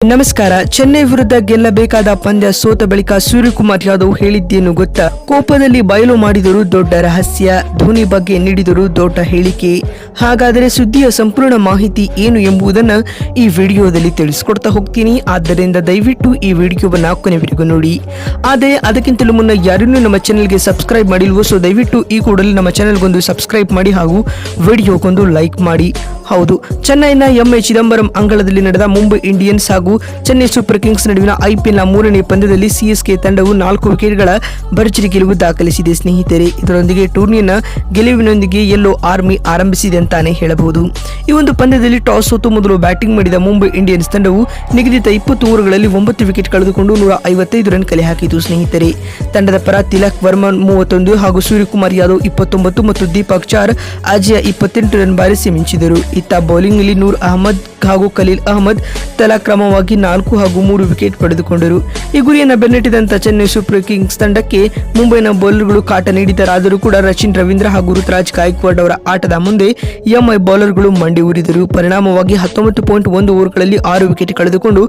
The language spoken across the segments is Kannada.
ನಮಸ್ಕಾರ. ಚೆನ್ನೈ ವಿರುದ್ಧ ಗೆಲ್ಲಬೇಕಾದ ಪಂದ್ಯ ಸೋತ ಬಳಿಕ ಸೂರ್ಯಕುಮಾರ್ ಯಾದವ್ ಹೇಳಿದ್ದೇನು ಗೊತ್ತಾ? ಕೋಪದಲ್ಲಿ ಬಯಲು ಮಾಡಿದರು ದೊಡ್ಡ ರಹಸ್ಯ, ಧೋನಿ ಬಗ್ಗೆ ನೀಡಿದರು ದೊಡ್ಡ ಹೇಳಿಕೆ. ಹಾಗಾದರೆ ಸುದ್ದಿಯ ಸಂಪೂರ್ಣ ಮಾಹಿತಿ ಏನು ಎಂಬುದನ್ನು ಈ ವಿಡಿಯೋದಲ್ಲಿ ತಿಳಿಸಿಕೊಡ್ತಾ ಹೋಗ್ತೀನಿ. ಆದ್ದರಿಂದ ದಯವಿಟ್ಟು ಈ ವಿಡಿಯೋವನ್ನ ಕೊನೆವರೆಗೂ ನೋಡಿ. ಆದರೆ ಅದಕ್ಕಿಂತಲೂ ಮುನ್ನ ಯಾರನ್ನೂ ನಮ್ಮ ಚಾನೆಲ್ಗೆ ಸಬ್ಸ್ಕ್ರೈಬ್ ಮಾಡಿಲ್ವೋ, ಸೊ ದಯವಿಟ್ಟು ಈ ಕೂಡಲೇ ನಮ್ಮ ಚಾನೆಲ್ಗೊಂದು ಸಬ್ಸ್ಕ್ರೈಬ್ ಮಾಡಿ ಹಾಗೂ ವಿಡಿಯೋಗೊಂದು ಲೈಕ್ ಮಾಡಿ. ಹೌದು. ಚೆನ್ನೈನ ಎಂಎ ಚಿದಂಬರಂ ಅಂಗಳದಲ್ಲಿ ನಡೆದ ಮುಂಬೈ ಇಂಡಿಯನ್ಸ್ ಹಾಗೂ ಚೆನ್ನೈ ಸೂಪರ್ ಕಿಂಗ್ಸ್ ನಡುವಿನ ಐಪಿಎಲ್ನ ಮೂರನೇ ಪಂದ್ಯದಲ್ಲಿ ಸಿಎಸ್ಕೆ ತಂಡವು ನಾಲ್ಕು ವಿಕೆಟ್ಗಳ ಭರ್ಜರಿ ಗೆಲುವು ದಾಖಲಿಸಿದೆ. ಸ್ನೇಹಿತರೆ, ಇದರೊಂದಿಗೆ ಟೂರ್ನಿಯನ್ನ ಗೆಲುವಿನೊಂದಿಗೆ ಯೆಲ್ಲೋ ಆರ್ಮಿ ಆರಂಭಿಸಿದೆ ಅಂತಾನೆ ಹೇಳಬಹುದು. ಈ ಒಂದು ಪಂದ್ಯದಲ್ಲಿ ಟಾಸ್ ಸೋತು ಮೊದಲು ಬ್ಯಾಟಿಂಗ್ ಮಾಡಿದ ಮುಂಬೈ ಇಂಡಿಯನ್ಸ್ ತಂಡವು ನಿಗದಿತ ಇಪ್ಪತ್ತು ಓವರ್ಗಳಲ್ಲಿ ಒಂಬತ್ತು ವಿಕೆಟ್ ಕಳೆದುಕೊಂಡು ನೂರ ಐವತ್ತೈದು ರನ್ ಕಲೆ ಹಾಕಿತು. ಸ್ನೇಹಿತರೆ, ತಂಡದ ಪರ ತಿಲಕ್ ವರ್ಮನ್ ಮೂವತ್ತೊಂದು ಹಾಗೂ ಸೂರ್ಯಕುಮಾರ್ ಯಾದವ್ ಇಪ್ಪತ್ತೊಂಬತ್ತು ಮತ್ತು ದೀಪಕ್ ಚಾರ್, ಅಜಯ ಇಪ್ಪತ್ತೆಂಟು ರನ್ ಬಾರಿಸಿ ಮಿಂಚಿದರು. ಇತ್ತ ಬೌಲಿಂಗ್ನಲ್ಲಿ ನೂರ್ ಅಹಮದ್ ಹಾಗೂ ಖಲೀಲ್ ಅಹಮದ್ ತಲಾ ಕ್ರಮವಾಗಿ ನಾಲ್ಕು ಹಾಗೂ ಮೂರು ವಿಕೆಟ್ ಪಡೆದುಕೊಂಡರು. ಈ ಗುರಿಯನ್ನು ಬೆನ್ನಟ್ಟಿದಂತ ಚೆನ್ನೈ ಸೂಪರ್ ಕಿಂಗ್ಸ್ ತಂಡಕ್ಕೆ ಮುಂಬೈನ ಬೌಲರ್ಗಳು ಕಾಟ ನೀಡಿದರಾದರೂ ಕೂಡ ರಚಿನ್ ರವೀಂದ್ರ ಹಾಗೂ ಋತುರಾಜ್ ಗಾಯಕ್ವಾಡ್ ಅವರ ಆಟದ ಮುಂದೆ ಎಂಐ ಬೌಲರ್ಗಳು ಮಂಡಿ ಉರಿದರು ಪರಿಣಾಮವಾಗಿ ಹತ್ತೊಂಬತ್ತು ಪಾಯಿಂಟ್ ಒಂದು ಓವರ್ಗಳಲ್ಲಿ ಆರು ವಿಕೆಟ್ ಕಳೆದುಕೊಂಡು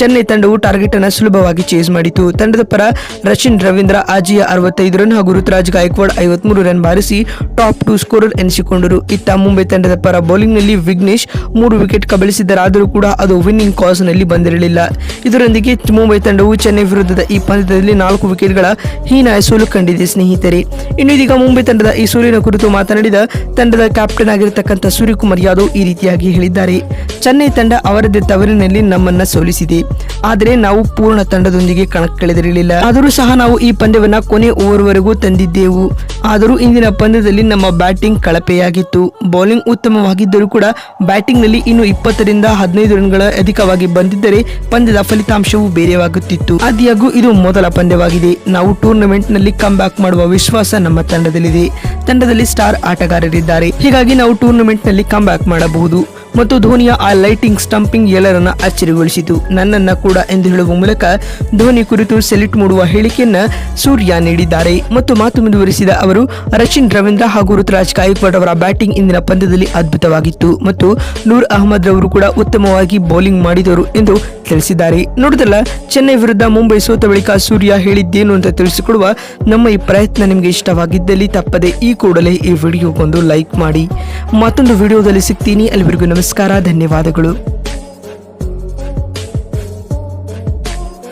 ಚೆನ್ನೈ ತಂಡವು ಟಾರ್ಗೆಟ್ ಅನ್ನು ಸುಲಭವಾಗಿ ಚೇಸ್ ಮಾಡಿತು. ತಂಡದ ಪರ ರಚಿನ್ ರವೀಂದ್ರ ಆಜಿಯ ಅರವತ್ತೈದು ರನ್ ಹಾಗೂ ಋತುರಾಜ್ ಗಾಯಕ್ವಾಡ್ ಐವತ್ಮೂರು ರನ್ ಬಾರಿಸಿ ಟಾಪ್ ಟೂ ಸ್ಕೋರರ್ ಎನಿಸಿಕೊಂಡರು. ಇತ್ತ ಮುಂಬೈ ತಂಡದ ಪರ ಬೌಲಿಂಗ್ನಲ್ಲಿ ವಿಘ್ನೇಶ್ ಮೂರು ವಿಕೆಟ್ ಕಬಳಿಸಿದರಾದರೂ ಕೂಡ ಅದು ವಿನ್ನಿಂಗ್ ಕಾಸ್ನಲ್ಲಿ ಬಂದಿರಲಿಲ್ಲ. ಇದರೊಂದಿಗೆ ಮುಂಬೈ ತಂಡವು ಚೆನ್ನೈ ವಿರುದ್ಧದ ಈ ಪಂದ್ಯದಲ್ಲಿ ನಾಲ್ಕು ವಿಕೆಟ್ಗಳ ಹೀನಾಯ ಸೋಲು ಕಂಡಿದೆ, ಸ್ನೇಹಿತರೆ. ಇನ್ನು ಇದೀಗ ಮುಂಬೈ ತಂಡದ ಈ ಸೋಲಿನ ಕುರಿತು ಮಾತನಾಡಿದ ತಂಡದ ಕ್ಯಾಪ್ಟನ್ ಆಗಿರತಕ್ಕಂಥ ಸೂರ್ಯಕುಮಾರ್ ಯಾದವ್ ಈ ರೀತಿಯಾಗಿ ಹೇಳಿದ್ದಾರೆ. ಚೆನ್ನೈ ತಂಡ ಅವರದೇ ತವರಿನಲ್ಲಿ ನಮ್ಮನ್ನ ಸೋಲಿಸಿದೆ. ಆದರೆ ನಾವು ಪೂರ್ಣ ತಂಡದೊಂದಿಗೆ ಕಣಕ್ಕಿಳಿದಿರಲಿಲ್ಲ. ಆದರೂ ಸಹ ನಾವು ಈ ಪಂದ್ಯವನ್ನ ಕೊನೆ ಓವರ್ವರೆಗೂ ತಂದಿದ್ದೆವು. ಆದರೂ ಇಂದಿನ ಪಂದ್ಯದಲ್ಲಿ ನಮ್ಮ ಬ್ಯಾಟಿಂಗ್ ಕಳಪೆಯಾಗಿತ್ತು. ಬೌಲಿಂಗ್ ಉತ್ತಮವಾಗಿದ್ದರೂ ಕೂಡ ಬ್ಯಾಟಿಂಗ್ನಲ್ಲಿ ಇನ್ನು ಇಪ್ಪತ್ತರಿಂದ ಹದಿನೈದು ರನ್ಗಳ ಅಧಿಕವಾಗಿ ಬಂದಿದ್ದರೆ ಪಂದ್ಯದ ಫಲಿತಾಂಶವು ಬೇರೆಯಾಗುತ್ತಿತ್ತು. ಆದಿಯಾಗೂ ಇದು ಮೊದಲ ಪಂದ್ಯವಾಗಿದೆ. ನಾವು ಟೂರ್ನಮೆಂಟ್ನಲ್ಲಿ ಕಮ್ ಬ್ಯಾಕ್ ಮಾಡುವ ವಿಶ್ವಾಸ ನಮ್ಮ ತಂಡದಲ್ಲಿದೆ. ತಂಡದಲ್ಲಿ ಸ್ಟಾರ್ ಆಟಗಾರರಿದ್ದಾರೆ. ಹೀಗಾಗಿ ನಾವು ಟೂರ್ನಮೆಂಟ್ನಲ್ಲಿ ಕಮ್ ಬ್ಯಾಕ್ ಮಾಡಬಹುದು. ಮತ್ತು ಧೋನಿಯ ಆ ಲೈಟಿಂಗ್ ಸ್ಟಂಪಿಂಗ್ ಎಲ್ಲರನ್ನ ಆಶ್ಚರ್ಯಗೊಳಿಸಿತು. ನನ್ನನ್ನ ಕೂಡ ಎಂದು ಹೇಳುವ ಮೂಲಕ ಧೋನಿ ಕುರಿತು ಸೆಲ್ಯೂಟ್ ಮೂಡುವ ಹೇಳಿಕೆಯನ್ನ ಸೂರ್ಯ ನೀಡಿದ್ದಾರೆ. ಮತ್ತು ಮಾತು ಮುಂದುವರಿಸಿದ ಅವರು ರಚಿನ್ ರವೀಂದ್ರ ಹಾಗೂ ಋತುರಾಜ್ ಗಾಯಕ್ವಾಡ್ ಅವರ ಬ್ಯಾಟಿಂಗ್ ಇಂದಿನ ಪಂದ್ಯದಲ್ಲಿ ಅದ್ಭುತವಾಗಿತ್ತು. ಮತ್ತು ನೂರ್ ಅಹಮದ್ ರವರು ಕೂಡ ಉತ್ತಮವಾಗಿ ಬೌಲಿಂಗ್ ಮಾಡಿದರು ಎಂದು ತಿಳಿಸಿದ್ದಾರೆ. ನೋಡಿದಲ್ಲ, ಚೆನ್ನೈ ವಿರುದ್ಧ ಮುಂಬೈ ಸೋತ ಬಳಿಕ ಸೂರ್ಯ ಹೇಳಿದ್ದೇನು ಅಂತ ತಿಳಿಸಿಕೊಡುವ ನಮ್ಮ ಈ ಪ್ರಯತ್ನ ನಿಮಗೆ ಇಷ್ಟವಾಗಿದ್ದಲ್ಲಿ ತಪ್ಪದೆ ಈ ಕೂಡಲೇ ಈ ವಿಡಿಯೋಗೊಂದು ಲೈಕ್ ಮಾಡಿ. ಮತ್ತೊಂದು ವಿಡಿಯೋದಲ್ಲಿ ಸಿಗ್ತೀನಿ. ಅಲ್ಲಿವರೆಗೂ ನಮಸ್ಕಾರ ಧನ್ಯವಾದಗಳು.